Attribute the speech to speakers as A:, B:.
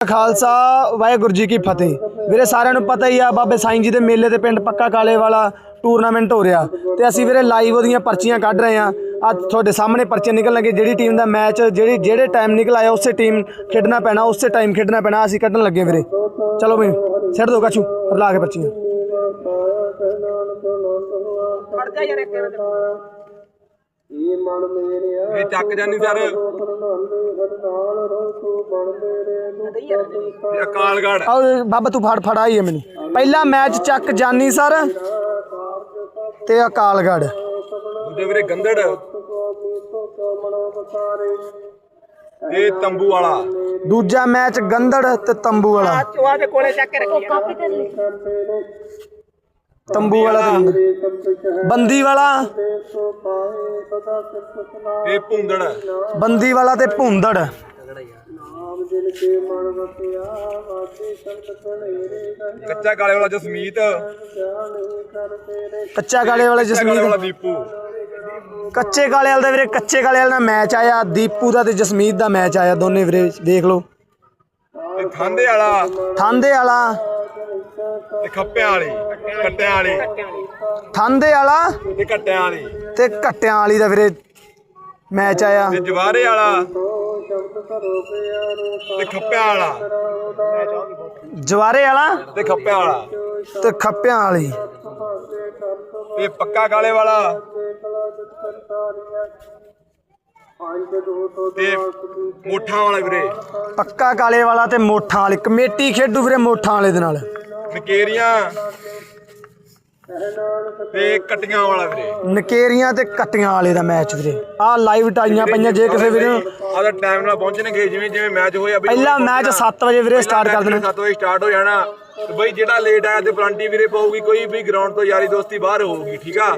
A: ਖਾਲਸਾ, ਵਾਹਿਗੁਰੂ ਜੀ ਕੀ ਫਤਿਹ। ਵੀਰੇ ਸਾਰਿਆਂ ਨੂੰ ਪਤਾ ਹੀ ਆ, ਬਾਬੇ ਸਾਈਂ ਜੀ ਦੇ ਮੇਲੇ ਤੇ ਪਿੰਡ ਪੱਕਾ ਕਾਲੇ ਵਾਲਾ ਟੂਰਨਾਮੈਂਟ ਹੋ ਰਿਹਾ। ਤੇ ਅਸੀਂ ਵੀਰੇ ਲਾਈਵ ਉਹਦੀਆਂ ਪਰਚੀਆਂ ਕੱਢ ਰਹੇ ਆ। ਅੱਜ ਤੁਹਾਡੇ ਸਾਹਮਣੇ ਪਰਚੀਆਂ ਨਿਕਲਣਗੇ ਜਿਹੜੀ ਟੀਮ ਦਾ ਮੈਚ ਜਿਹੜੀ, ਜਿਹੜੇ ਟਾਈਮ ਨਿਕਲ ਆਇਆ, ਉਸੇ ਟੀਮ ਖੇਡਣਾ ਪੈਣਾ, ਉਸੇ ਟਾਈਮ ਖੇਡਣਾ ਪੈਣਾ, ਅਸੀਂ ਕੱਢਣ ਲੱਗੇ ਵੀਰੇ। ਚਲੋ ਵੀ ਛੱਡ ਦੋ ਕਾਚੂ ਲਾ ਕੇ ਪਰਚੀਆਂ।
B: ਇਹ ਚੱਕ ਜਾਨੀ ਸਰ। ਇਹ ਅਕਾਲਗੜ
A: ਆਓ ਬਾਬਾ ਤੂੰ ਫੜ ਫੜ ਆਈ ਹੈ ਮੈਨੂੰ। ਪਹਿਲਾ ਮੈਚ ਚੱਕ ਜਾਨੀ ਸਰ ਤੇ ਅਕਾਲਗੜ੍ਹ।
B: ਦੂਜੇ ਵੀਰੇ ਗੰਦੜ। ਇਹ ਤੰਬੂ ਵਾਲਾ।
A: ਦੂਜਾ ਮੈਚ ਗੰਦੜ ਤੇ ਤੰਬੂ ਵਾਲਾ। ਤੰਬੂ ਵਾਲਾ ਤੇ ਗੰਦੜ ਬੰਦੀ ਵਾਲਾ।
B: ਇਹ ਭੁੰਦੜ।
A: ਬੰਦੀ ਵਾਲਾ ਤੇ ਭੁੰਦੜ।
B: ਕੱਚਾ ਕਾਲੇ ਵਾਲਾ ਜਸਮੀਤ।
A: ਕੱਚਾ ਕਾਲੇ ਵਾਲਾ ਜਸਮੀਤ
B: ਦੀਪੂ।
A: ਕੱਚੇ ਕਾਲੇ ਵਾਲਾ ਦਾ ਵੀਰੇ ਕੱਚੇ ਕਾਲੇ ਵਾਲਾ ਨਾਲ ਮੈਚ ਆਇਆ। ਦੀਪੂ ਦਾ ਤੇ ਜਸਮੀਤ ਦਾ ਮੈਚ ਆਇਆ। ਦੋਨੇ ਵੀਰੇ ਦੇਖ ਲਓ।
B: ਤੇ ਖਾਂਦੇ ਵਾਲਾ।
A: ਥਾਂਦੇ ਵਾਲਾ।
B: ਤੇ ਖੱਪਿਆਂ ਵਾਲੀ ਕੱਟਿਆਂ ਵਾਲੀ।
A: ਥਾਂਦੇ ਵਾਲਾ?
B: ਤੇ ਕੱਟਿਆਂ ਵਾਲੀ।
A: ਤੇ ਕੱਟਿਆਂ ਵਾਲੀ ਦਾ ਵੀਰੇ ਮੈਚ ਆਇਆ।
B: ਤੇ ਜਵਾਰੇ ਵਾਲਾ। ਤੇ ਖੱਪਿਆਂ ਵਾਲਾ।
A: ਜਵਾਰੇ ਵਾਲਾ?
B: ਤੇ ਖੱਪਿਆਂ ਵਾਲਾ।
A: ਤੇ ਖੱਪਿਆਂ ਵਾਲੀ।
B: ਤੇ ਪੱਕਾ ਕਾਲੇ ਵਾਲਾ। ਤੇ ਮੋਠਾਂ ਵਾਲਾ ਵੀਰੇ।
A: ਪੱਕਾ ਕਾਲੇ ਵਾਲਾ ਤੇ ਮੋਠਾਂ ਵਾਲੀ। ਕਮੇਟੀ ਖੇਡੂ ਵੀਰੇ ਮੋਠਾਂ ਵਾਲੇ ਦੇ ਨਾਲ।
B: ਨਕੇਰੀਆਂ। ਤੇ ਕਟੀਆਂ ਵਾਲਾ ਵੀਰੇ।
A: ਨਕੇਰੀਆਂ ਤੇ ਕੱਟੀਆਂ ਵਾਲੇ ਦਾ ਮੈਚ ਵੀਰੇ। ਆਹ ਲਾਈਵ ਟਾਈਆਂ ਪਈਆਂ ਜੇ ਕਿਸੇ ਵੀਰੇ ਨੂੰ
B: ਆਦਾ ਟਾਈਮ ਨਾਲ ਪਹੁੰਚਣਗੇ ਜਿਵੇਂ ਜਿਵੇਂ ਮੈਚ ਹੋਇਆ ਬਈ
A: ਪਹਿਲਾ ਮੈਚ 7 ਵਜੇ ਵੀਰੇ ਸਟਾਰਟ ਕਰ ਦੇਣਾ।
B: 7 ਵਜੇ ਸਟਾਰਟ ਹੋ ਜਾਣਾ। ਤੇ ਬਈ ਜਿਹੜਾ ਲੇਟ ਆਇਆ ਤੇ ਪਲੰਟੀ ਵੀਰੇ ਪਊਗੀ ਕੋਈ ਵੀ ਗਰਾਊਂਡ ਤੋਂ ਯਾਰੀ ਦੋਸਤੀ ਬਾਹਰ ਹੋਊਗੀ ਠੀਕ ਆ?